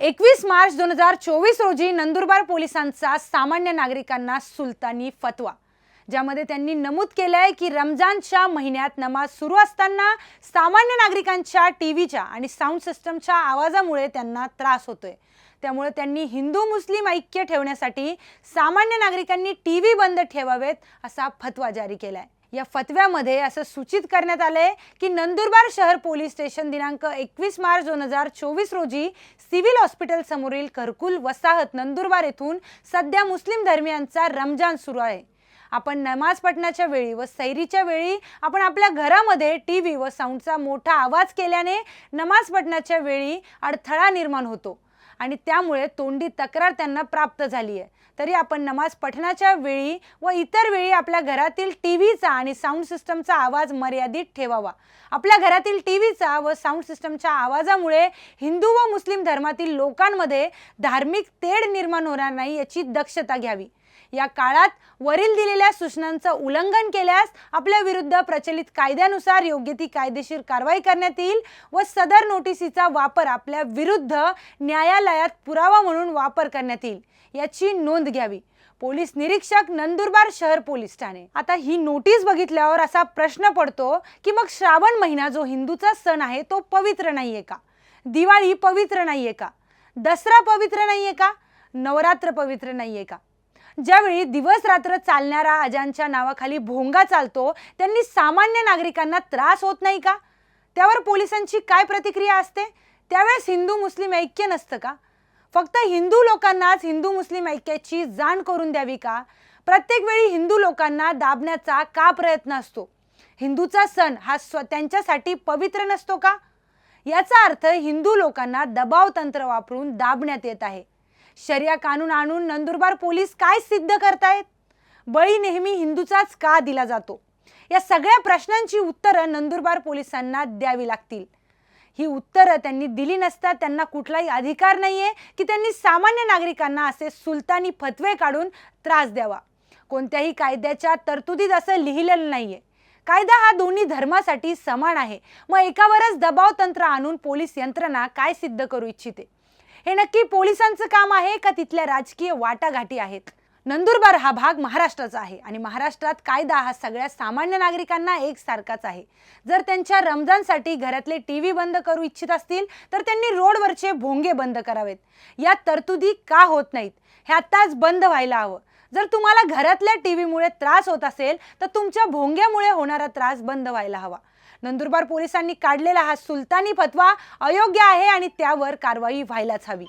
एकवीस मार्च दोन हजार चोवीस रोजी नंदुरबार पोलिसांचा सामान्य नागरिकांना सुलतानी फतवा ज्यामध्ये त्यांनी नमूद केलं आहे की रमजानच्या महिन्यात नमाज सुरू असताना सामान्य नागरिकांच्या टी व्हीच्या आणि साऊंड सिस्टमच्या आवाजामुळे त्यांना त्रास होतोय. त्यामुळे त्यांनी हिंदू मुस्लिम ऐक्य ठेवण्यासाठी सामान्य नागरिकांनी टी व्ही बंद ठेवावेत असा फतवा जारी केला आहे या फतव्यामध्ये असं सूचित करण्यात आलंय की नंदुरबार शहर पोलीस स्टेशन दिनांक एकवीस मार्च दोन हजार चोवीस रोजी सिव्हिल हॉस्पिटल समोरील घरकुल वसाहत नंदुरबार येथून सध्या मुस्लिम धर्मियांचा रमजान सुरू आहे. आपण नमाज पठणाच्या वेळी व सैरीच्या वेळी आपण आपल्या घरामध्ये टी व्ही व साऊंडचा मोठा आवाज केल्याने नमाज पठणाच्या वेळी अडथळा निर्माण होतो. आणि त्यामुळे तोंडी तक्रार त्यांना प्राप्त झाली आहे. तरी आपण नमाज पठणाच्या वेळी व इतर वेळी आपल्या घरातील टी व्हीचा आणि साऊंड सिस्टमचा आवाज मर्यादित ठेवावा. आपल्या घरातील टी व्हीचा व साऊंड सिस्टमच्या आवाजामुळे हिंदू व मुस्लिम धर्मातील लोकांमध्ये धार्मिक तेढ निर्माण होणार नाही याची दक्षता घ्यावी. या काळात वरील दिलेल्या सूचनांचं उल्लंघन केल्यास आपल्या विरुद्ध प्रचलित कायद्यानुसार योग्य ती कायदेशीर कारवाई करण्यात येईल व सदर नोटिसीचा वापर आपल्या विरुद्ध न्यायालयात पुरावा म्हणून वापर करण्यात येईल याची नोंद घ्यावी. पोलीस निरीक्षक नंदुरबार शहर पोलीस ठाणे. आता ही नोटीस बघितल्यावर असा प्रश्न पडतो की मग श्रावण महिना जो हिंदूचा सण आहे तो पवित्र नाहीये का? दिवाळी पवित्र नाहीये का? दसरा पवित्र नाहीये का? नवरात्र पवित्र नाहीये का? ज्यावेळी दिवस रात्र चालणाऱ्या अजांच्या नावाखाली भोंगा चालतो त्यांनी सामान्य नागरिकांना त्रास होत नाही का? त्यावर पोलिसांची काय प्रतिक्रिया असते? त्यावेळेस हिंदू मुस्लिम ऐक्य नसतं का? फक्त हिंदू लोकांनाच हिंदू मुस्लिम ऐक्याची जाण करून द्यावी का? प्रत्येक वेळी हिंदू लोकांना दाबण्याचा का प्रयत्न असतो? हिंदूचा सण हा स्व त्यांच्यासाठी पवित्र नसतो का? याचा अर्थ हिंदू लोकांना दबाव तंत्र वापरून दाबण्यात येत आहे. शर्या कानून आणून नंदुरबार पोलीस काय सिद्ध करतायत? बळी नेहमी हिंदूचाच का दिला जातो? या सगळ्या प्रश्नांची उत्तरं नंदुरबार पोलिसांना द्यावी लागतील. ही उत्तरं त्यांनी दिली नसता त्यांना कुठलाही अधिकार नाही आहे की त्यांनी सामान्य नागरिकांना असे सुलतानी फतवे काढून त्रास द्यावा. कोणत्याही कायद्याच्या तरतुदीत असं लिहिलेलं नाही आहे कायदा हा दोन्ही धर्मासाठी समान आहे. मग एकावरच दबाव तंत्र आणून पोलीस यंत्रणा काय सिद्ध करू इच्छिते? हे नक्की पोलिसांचं काम आहे का तिथल्या राजकीय वाटाघाटी आहेत? नंदुरबार हा भाग महाराष्ट्राचा आहे आणि महाराष्ट्रात कायदा हा सगळ्या सामान्य नागरिकांना एकसारखाच आहे. जर त्यांच्या रमजानसाठी घरातले टी व्ही बंद करू इच्छित असतील तर त्यांनी रोडवरचे भोंगे बंद करावेत. या तरतुदी का होत नाहीत? हे आत्ताच बंद व्हायला हवं. जर तुम्हाला घरातल्या टी व्हीमुळे त्रास होत असेल तर तुमच्या भोंग्यामुळे होणारा त्रास बंद व्हायला हवा. नंदुरबार पोलिसांनी काढलेला हा सुलतानी फतवा अयोग्य आहे आणि त्यावर कारवाई व्हायलाच हवी.